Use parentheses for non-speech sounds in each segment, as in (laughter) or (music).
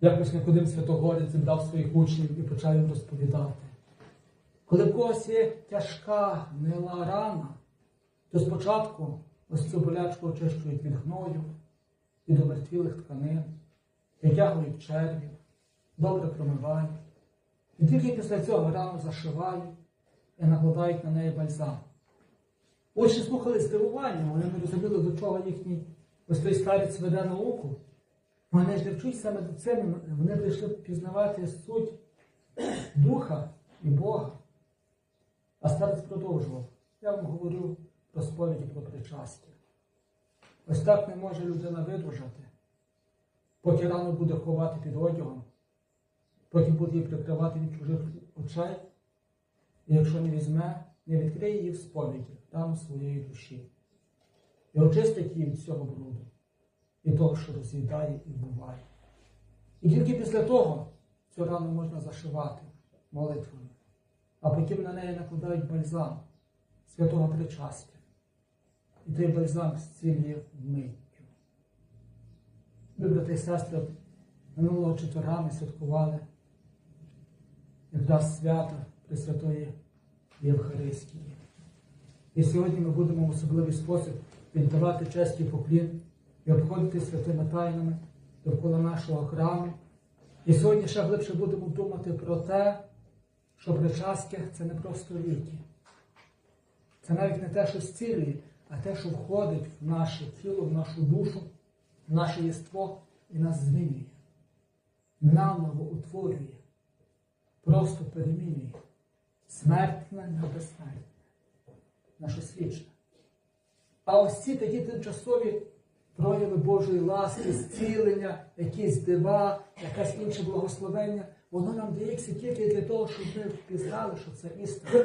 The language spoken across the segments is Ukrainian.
Якось Никодим Святогорець зібрав своїх учнів і почав їм розповідати. Коли в когось є тяжка гнила рана, то спочатку ось цю болячку очищують від гною, від омертвілих тканин, витягують червів, добре промивають. І тільки після цього рану зашивають і накладають на неї бальзам. Учні слухали здивування, вони не розуміли, до чого їхній ось той старець веде науку. Вони ж не вчуться медицини, вони прийшли пізнавати суть Духа і Бога. А старець продовжував. Я вам говорю про сповіді про причастя. Ось так не може людина видужати, поки рано буде ховати під одягом, поки буде її прикривати від чужих очей, і якщо не візьме, не відкриє її в сповіді, там своєї душі. І очистить її від цього бруду і того, що роз'їдає і вбиває. І тільки після того цю рану можна зашивати молитвою, а потім на неї накладають бальзам святого причастя. І той бальзам зцілює вмиттю. Ми, брати і сестри, минулого четверга ми святкували якраз свято Пресвятої Євхаристії. І сьогодні ми будемо в особливий спосіб віддавати честь і поклін і обходити святими тайнами довкола нашого храму. І сьогодні ще глибше будемо думати про те, що причастя це не просто ліки. Це навіть не те, що зцілює, а те, що входить в наше тіло, в нашу душу, в наше єство і нас змінює. Наново утворює, просто перемінює. Смертне на безсмертне, наше свідчення. А ось ці такі тимчасові прояви Божої ласки, зцілення, якісь дива, якесь інше благословення, воно нам дається тільки для того, щоб ми впізнали, що це істина.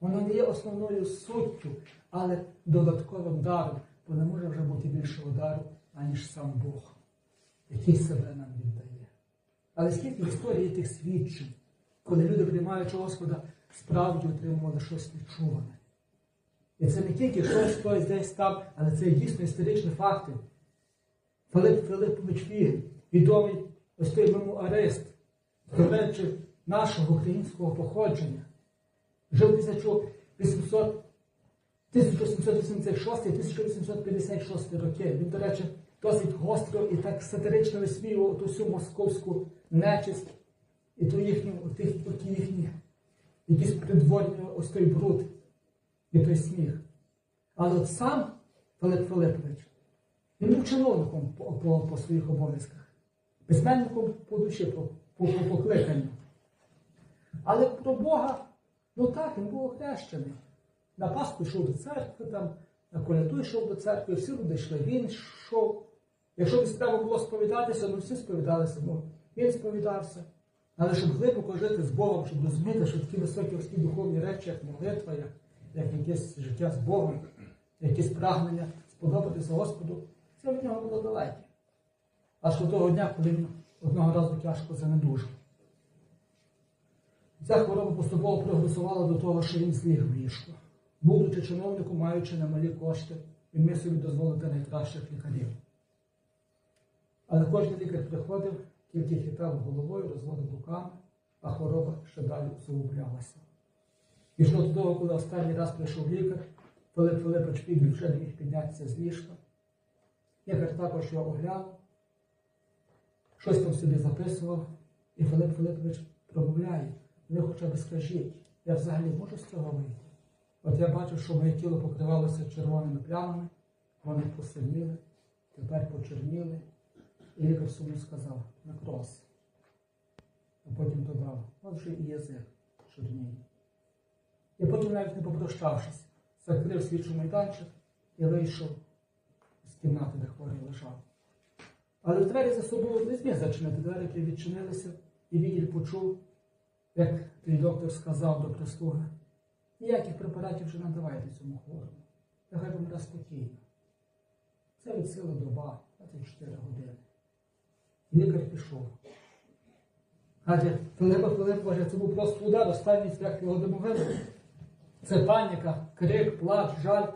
Воно не є основною суттю, але додатковим даром, бо не може вже бути більшого дару, аніж сам Бог, який себе нам віддає. Але скільки в історії тих свідчень, коли люди, приймаючи Господа, справді отримували щось відчуване. І це не тільки щось хтось десь там, але це дійсно історичні факти. Филип Филиппович Фігель, відомий ось той мемуарист, доведчик нашого українського походження, жив 1800 1786-1856 роки. Він, до речі, досить гостро і так сатирично висміював ту всю московську нечисть і ту їхню, тих, їхні якісь придворні ось той бруд і той сміх. Але от сам Филип Филиппович, він був чиновником по, по, по своїх обов'язках, письменником по душі, по, по, по покликанню. Але про Бога, ну так, він був охрещений. На Пасху йшов до церкви, там, на коляду йшов до церкви, всі люди йшли, він йшов. Якщо б треба було сповідатися, ну всі сповідалися, ну він сповідався. Але щоб глибоко жити з Богом, щоб розуміти, що такі високі духовні речі, як молитва, як якесь життя з Богом, якесь прагнення сподобатися Господу, це від нього було далеке. Аж до того дня, коли він одного разу тяжко занедужав. Ця хвороба поступово прогресувала до того, що він зліг в ліжко. Будучи чиновником, маючи немалі кошти, він міг собі дозволити найкращих лікарів. Але кожен лікар приходив, тільки хитав головою, розводив руками, а хвороба ще далі усугублялася. Пішло до того, коли останній раз прийшов лікар, Филип Филиппович Фігель вже не міг піднятися з ліжка. Лікар також його оглянув, щось там собі записував, і Филип Филиппович промовляє, ви хоча б скажіть, я взагалі можу з цього вийти? От я бачу, що моє тіло покривалося червоними плямами, вони посильніли, тепер почерніли. І лікар сумно сказав, некроз. А потім додав, от вже і язик чорніє. І потім, навіть не попрощавшись, закрив слідчий майданчик і вийшов з кімнати, де хворий лежав. Але двері за собою не зміг зачинити, двері які відчинилися, і Вігіль почув, як той доктор сказав до прислуги, ніяких препаратів вже не давайте цьому хворому. Нехай помре спокійно. Це від сили доба, 24 години. Лікар пішов. Каже, Филипа Филипповича, це був просто удар, останній як його домовини. Це паніка, крик, плач, жаль.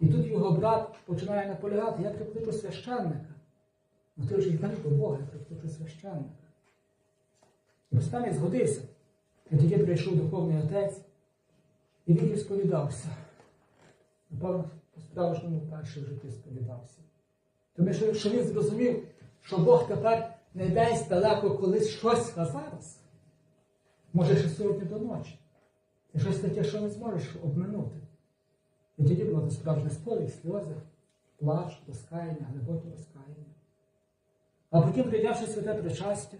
І тут його брат починає наполягати, я прикличу священника. Ну ти вже йдеш до Бога, як ти священник. І останній згодився. І тоді прийшов духовний отець, і він сповідався. Напевно, по-справжньому вперше в житті сповідався. Тому що, що він зрозумів, що Бог тепер не десь далеко колись щось, зараз. Може, ще сьогодні до ночі. І щось таке, що не зможеш обминути. І тоді було справжнє сповідь, сльози, плач, розкаяння, глибоке розкаяння. А потім, прийнявши святе причастя,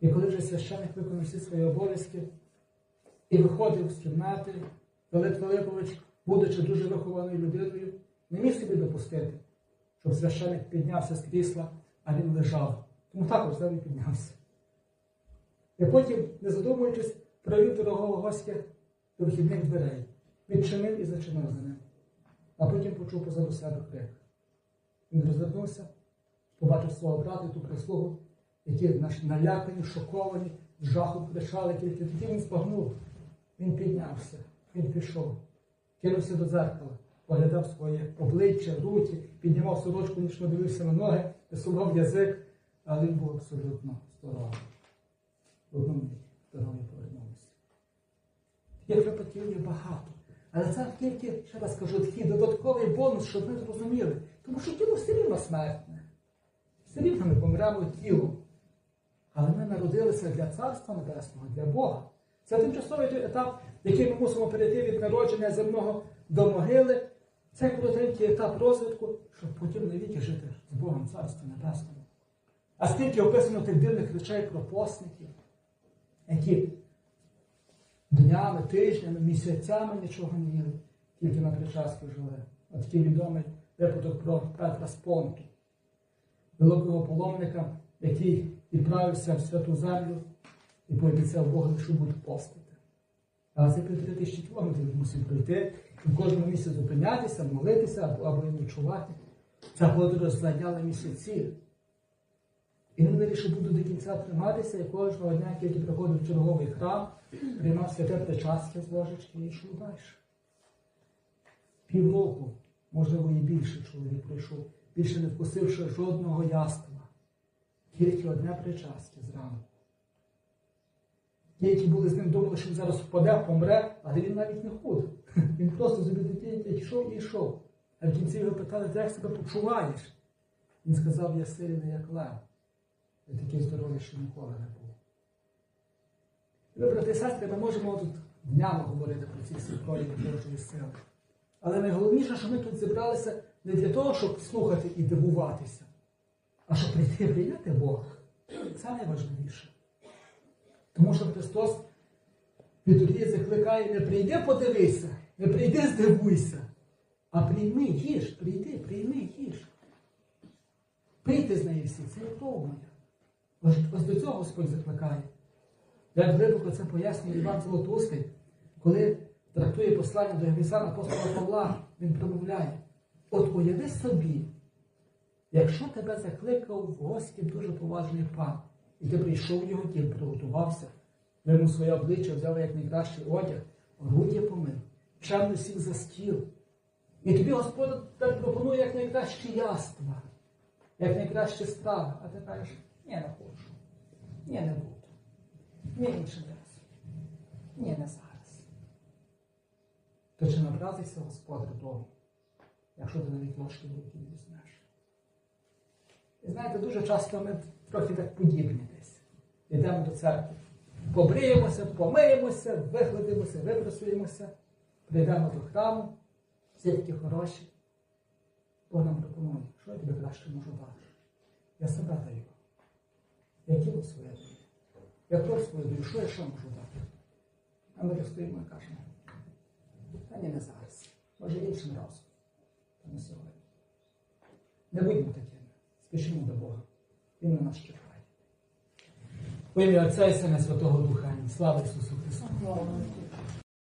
і коли вже священник виконав всі свої обов'язки і виходив з кімнати, Пилип Филипович, будучи дуже вихованою людиною, не міг собі допустити, щоб священник піднявся з крісла, а він лежав. Тому також і піднявся. І потім, не задумуючись, провів дорогого гостя до вхідних дверей, відчинив і зачинив за ним. А потім почув позаду себе крик. Він розвернувся, побачив свого брата і ту прислугу, які налякані, шоковані, з жахом кричали, тільки тоді він збагнув. Він піднявся, він пішов, кинувся до дзеркала, оглядав своє обличчя, руки, піднімав сорочку, нічно дивився на ноги, висував язик, але він був абсолютно здоровий. В одному повернулося. Таких випадків багато. Але це тільки, ще раз кажу, такий додатковий бонус, щоб ми зрозуміли. Тому що тіло все рівно смертне. Все рівно ми помремо тілом. Але ми народилися для Царства Небесного, для Бога. Це тимчасовий той етап, який ми мусимо перейти від народження земного до могили. Це коротенький етап розвитку, щоб потім навіки жити з Богом в Царстві Небесному. А скільки описано тих дивних речей про посників, які днями, тижнями, місяцями нічого не їли, тільки на причастку жили. От такий відомий випадок про Петра Спонту, великого паломника, який відправився в святу землю і пообіцяв Богу, що буде постити. Але це півтори тисячі кілометрів мусив пройти, і в кожному місці зупинятися, молитися або, або ночувати. Ця подорож зайняла місяці. І він вирішив буду до кінця триматися, і кожного дня, який приходив в черговий храм, приймав святе причастя з ложечки і йшов далі. Півроку, можливо, і більше чоловік пройшов, більше не вкусивши жодного яства. Тільки одне причастя зранку. Ті, які були з ним думали, що він зараз впаде, помре, але він навіть не худ. (laughs) Він просто собі дитині йшов і йшов. А в кінці його питали, як себе почуваєш? Він сказав, я сильний, як лев. Я такий здоровий, що ніколи не був. І ви, брати і сестри, ми можемо тут днями говорити про ці прояви Божої сили. Але найголовніше, що ми тут зібралися не для того, щоб слухати і дивуватися, а щоб прийти прийняти Бога. Це найважливіше. Тому що Христос від тоді закликає, не прийди, подивися, не прийди, здивуйся, а прийми, їж, прийди, прийми, їж. Пийте з неї всі, це є моя. Ось, до цього Господь закликає. Як глибоко це пояснює Іван Золотустий, коли трактує послання до Ефесян апостола Павла, він промовляє: от уяви собі, якщо тебе закликав в гості дуже поважний пан, і ти прийшов в його дім, приготувався, вимив своє обличчя, взяв як найкращий одяг, груді помив, чемно сів за стіл. І тобі Господь пропонує як найкращі яства, як найкращі страви, а ти кажеш, ні, не хочу, ні, не буду. Ні, іншим разом. Ні, не зараз. То чи набразиться Господь додому, якщо ти навіть ложки руки не візьмеш? І знаєте, дуже часто ми трохи так подібні десь. Йдемо до церкви. Побриємося, помиємося, вихлебимося, випрасуємося, прийдемо до храму, всі такі хороші. Бог нам пропонує, що я тобі краще можу дати? Я себе даю. Я тіло своє даю. Я кров свою даю, що я ще можу дати? А ми стоїмо і кажемо, та ні, не зараз. Може іншим разом. Та не сьогодні. Не будьмо такими. Спішимо до Бога. Він на нас чекає. У ім'я Отця і Сина Святого Духа. Слава Ісусу Христу!